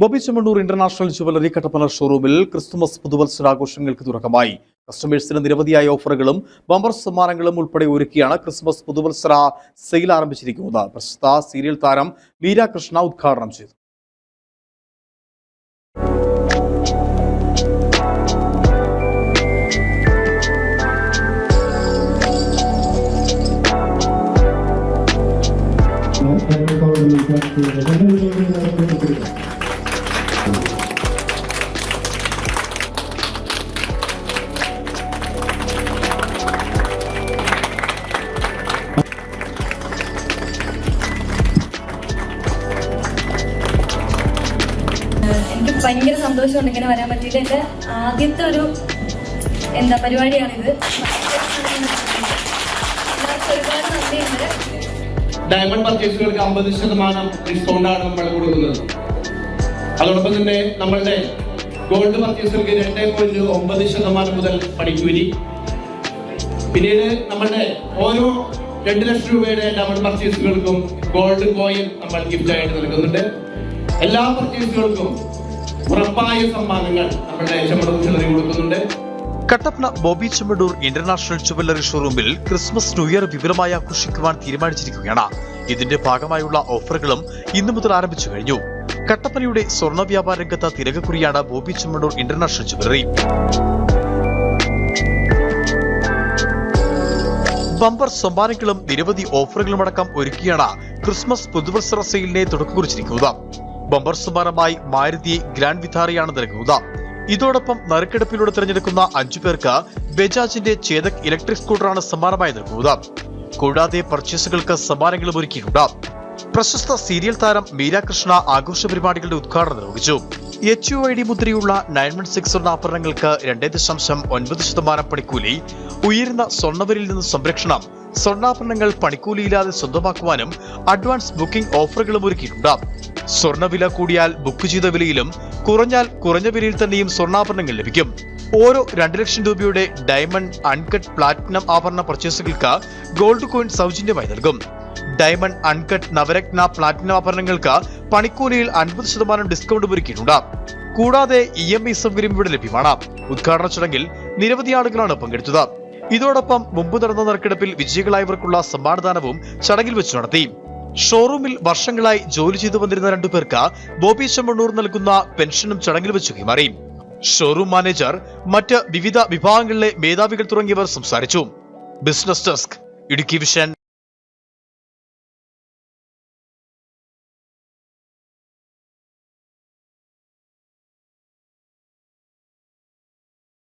Bobby Chemmanur international jewellery Kattappana ഷോറൂമിൽ Christmas പുതുവത്സരാഘോഷങ്ങൾക്ക് തുടക്കമായി. കസ്റ്റമേഴ്സിന് നിരവധിയായ ഓഫറുകളും ബമ്പർ സമ്മാനങ്ങളും ഉൾപ്പെടെ ഒരുക്കിയാണ് ക്രിസ്മസ് പുതുവത്സര സെയിൽ ആരംഭിച്ചിരിക്കുന്നത്. പ്രശസ്ത സീരിയൽ താരം മീര കൃഷ്ണ ഉദ്ഘാടനം ചെയ്തു. എനിക്ക് ഭയങ്കര സന്തോഷമുണ്ട് ഇങ്ങനെ വരാൻ പറ്റിയിട്ട് എന്റെ ആദ്യത്തെ ഒരു എന്താ പരിപാടിയാണിത്. ഡയമണ്ട് പർച്ചേസുകൾക്ക് അമ്പത് ശതമാനം ഡിസ്കൗണ്ട് ആണ് നമ്മൾ കൊടുക്കുന്നത്. അതോടൊപ്പം തന്നെ നമ്മളുടെ ഗോൾഡ് പർച്ചേസുകൾക്ക് രണ്ട് പോയിന്റ് ഒമ്പത് ശതമാനം മുതൽ പണിക്കൂലി പിന്നീട് നമ്മളുടെ ഓരോ രണ്ട് ലക്ഷം രൂപയുടെ ഡബിൾ പർച്ചേസുകൾക്കും ഗോൾഡ് കോയിൻ നമ്മൾ ഗിഫ്റ്റ് ആയിട്ട് നൽകുന്നുണ്ട്. എല്ലാ പർച്ചേസുകൾക്കും ഉറപ്പായ സമ്മാനങ്ങൾ നമ്മുടെ ചെമ്മടം കൊടുക്കുന്നുണ്ട്. കട്ടപ്പന ബോബി ചെമ്മണ്ണൂർ ഇന്റർനാഷണൽ ജുവല്ലറി ഷോറൂമിൽ ക്രിസ്മസ് ന്യൂ ഇയർ വിപുലമായി ആഘോഷിക്കുവാൻ തീരുമാനിച്ചിരിക്കുകയാണ്. ഇതിന്റെ ഭാഗമായുള്ള ഓഫറുകളും ഇന്നു മുതൽ ആരംഭിച്ചു കഴിഞ്ഞു. കട്ടപ്പനയുടെ സ്വർണ വ്യാപാര രംഗത്ത് തിരകക്കുറിയാണ് Bobby Chemmanur international jewellery. Bumper സമ്മാനങ്ങളും നിരവധി ഓഫറുകളുമടക്കം ഒരുക്കിയാണ് ക്രിസ്മസ് പുതുവത്സര സെയിലിനെ തുടക്കം കുറിച്ചിരിക്കുന്നത് ബമ്പർ സമ്മാനമായി മാരുതി ഗ്രാൻഡ് വിഥാറയാണ് നൽകുന്നത്. ഇതോടൊപ്പം നറുക്കെടുപ്പിലൂടെ തിരഞ്ഞെടുക്കുന്ന അഞ്ചു പേർക്ക് ബജാജിന്റെ ചേതക് ഇലക്ട്രിക് സ്കൂട്ടറാണ് സമ്മാനമായി നൽകുന്നത്. കൂടാതെ പർച്ചേസുകൾക്ക് സമ്മാനങ്ങളും ഒരുക്കിയിട്ടുണ്ട്. പ്രശസ്ത സീരിയൽ താരം മീരാകൃഷ്ണ ആഘോഷ പരിപാടികളുടെ ഉദ്ഘാടനം നിർവഹിച്ചു. എച്ച് യു ഐ ഡി മുദ്രയുള്ള നയൻ വൺ സിക്സ് സ്വർണ ആഭരണങ്ങൾക്ക് രണ്ടേ ദശാംശം ഒൻപത് ശതമാനം പണിക്കൂലി ഉയരുന്ന സ്വർണവരിൽ നിന്ന് സംരക്ഷണം സ്വർണാഭരണങ്ങൾ പണിക്കൂലിയില്ലാതെ സ്വന്തമാക്കുവാനും അഡ്വാൻസ് ബുക്കിംഗ് ഓഫറുകളും ഒരുക്കിയിട്ടുണ്ട്. സ്വർണവില കൂടിയാൽ ബുക്ക് ചെയ്ത വിലയിലും കുറഞ്ഞാൽ കുറഞ്ഞ വിലയിൽ തന്നെയും സ്വർണാഭരണങ്ങൾ ലഭിക്കും. ഓരോ രണ്ട് ലക്ഷം രൂപയുടെ ഡയമണ്ട് അൺകട്ട് പ്ലാറ്റിനം ആഭരണ പർച്ചേസുകൾക്ക് ഗോൾഡ് കോയിൻ സൗജന്യമായി നൽകും. ഡയമണ്ട് അൺകട്ട് നവരത്ന പ്ലാറ്റിനം ആഭരണങ്ങൾക്ക് പണിക്കൂലിയിൽ അൻപത് ശതമാനം ഡിസ്കൗണ്ട് ഒരുക്കിയിട്ടുണ്ട്. കൂടാതെ ഇ എം ഐ സൗകര്യം ഇവിടെ ലഭ്യമാണ്. ഉദ്ഘാടന ചടങ്ങിൽ നിരവധി ആളുകളാണ് പങ്കെടുത്തത്. ഇതോടൊപ്പം മുമ്പ് നടന്ന നറുക്കെടുപ്പിൽ വിജയികളായവർക്കുള്ള സമ്മാനദാനവും ചടങ്ങിൽ വെച്ച് നടത്തി. ഷോറൂമിൽ വർഷങ്ങളായി ജോലി ചെയ്തു വന്നിരുന്ന രണ്ടുപേർക്ക് ബോബി ചെമ്മണ്ണൂർ നൽകുന്ന പെൻഷനും ചടങ്ങിൽ വെച്ച് കൈമാറി. ഷോറൂം മാനേജർ മറ്റ് വിവിധ വിഭാഗങ്ങളിലെ മേധാവികൾ തുടങ്ങിയവർ സംസാരിച്ചു. Business desk Idukki vision.